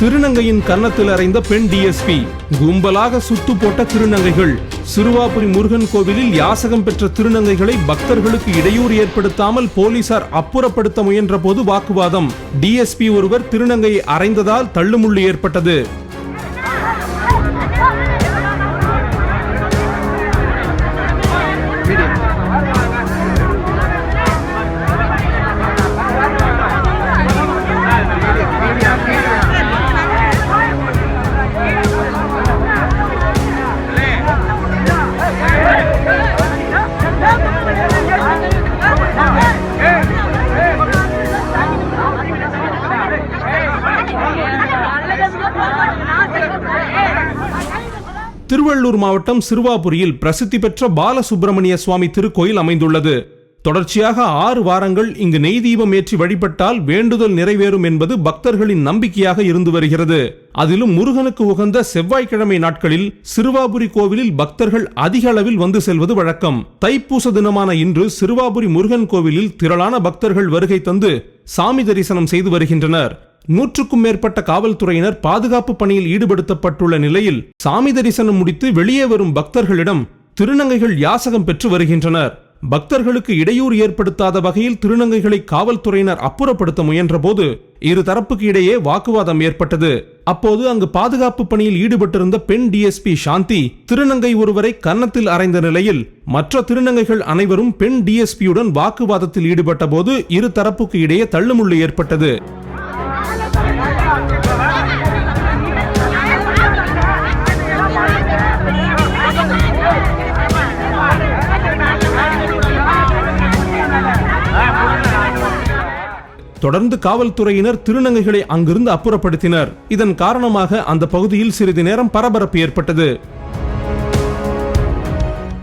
திருநங்கையின் கன்னத்தில் அறைந்த பெண் டிஎஸ்பி கும்பலாக சுத்து போட்ட திருநங்கைகள். சிறுவாபுரி முருகன் கோவிலில் யாசகம் பெற்ற திருநங்கைகளை பக்தர்களுக்கு இடையூறு ஏற்படுத்தாமல் போலீசார் அப்புறப்படுத்த முயன்ற போது வாக்குவாதம். டிஎஸ்பி ஒருவர் திருநங்கையை அறைந்ததால் தள்ளுமுள்ளு ஏற்பட்டது. திருவள்ளூர் மாவட்டம் சிறுவாபுரியில் பிரசித்தி பெற்ற பாலசுப்பிரமணிய சுவாமி திருக்கோயில் அமைந்துள்ளது. தொடர்ச்சியாக ஆறு வாரங்கள் இங்கு நெய் தீபம் ஏற்றி வழிபட்டால் வேண்டுதல் நிறைவேறும் என்பது பக்தர்களின் நம்பிக்கையாக இருந்து வருகிறது. அதிலும் முருகனுக்கு உகந்த செவ்வாய்க்கிழமை நாட்களில் சிறுவாபுரி கோவிலில் பக்தர்கள் அதிக அளவில் வந்து செல்வது வழக்கம். தைப்பூச தினமான இன்று சிறுவாபுரி முருகன் கோவிலில் திரளான பக்தர்கள் வருகை தந்து சாமி தரிசனம் செய்து வருகின்றனர். நூற்றுக்கும் மேற்பட்ட காவல்துறையினர் பாதுகாப்பு பணியில் ஈடுபடுத்தப்பட்டுள்ள நிலையில் சாமி தரிசனம் முடித்து வெளியே வரும் பக்தர்களிடம் திருநங்கைகள் யாசகம் பெற்று வருகின்றனர். பக்தர்களுக்கு இடையூறு ஏற்படுத்தாத வகையில் திருநங்கைகளை காவல்துறையினர் அப்புறப்படுத்த முயன்றபோது இரு தரப்புக்கு இடையே வாக்குவாதம் ஏற்பட்டது. அப்போது அங்கு பாதுகாப்பு பணியில் ஈடுபட்டிருந்த பெண் டிஎஸ்பி சாந்தி திருநங்கை ஒருவரை கன்னத்தில் அறைந்த நிலையில் மற்ற திருநங்கைகள் அனைவரும் பெண் டிஎஸ்பியுடன் வாக்குவாதத்தில் ஈடுபட்ட போது இரு தரப்புக்கு இடையே தள்ளுமுள்ளு ஏற்பட்டது. தொடர்ந்து காவல்துறையினர் திருநங்கைகளை அங்கிருந்து அப்புறப்படுத்தினர். இதன் காரணமாக அந்த பகுதியில் சிறிது நேரம் பரபரப்பு ஏற்பட்டது.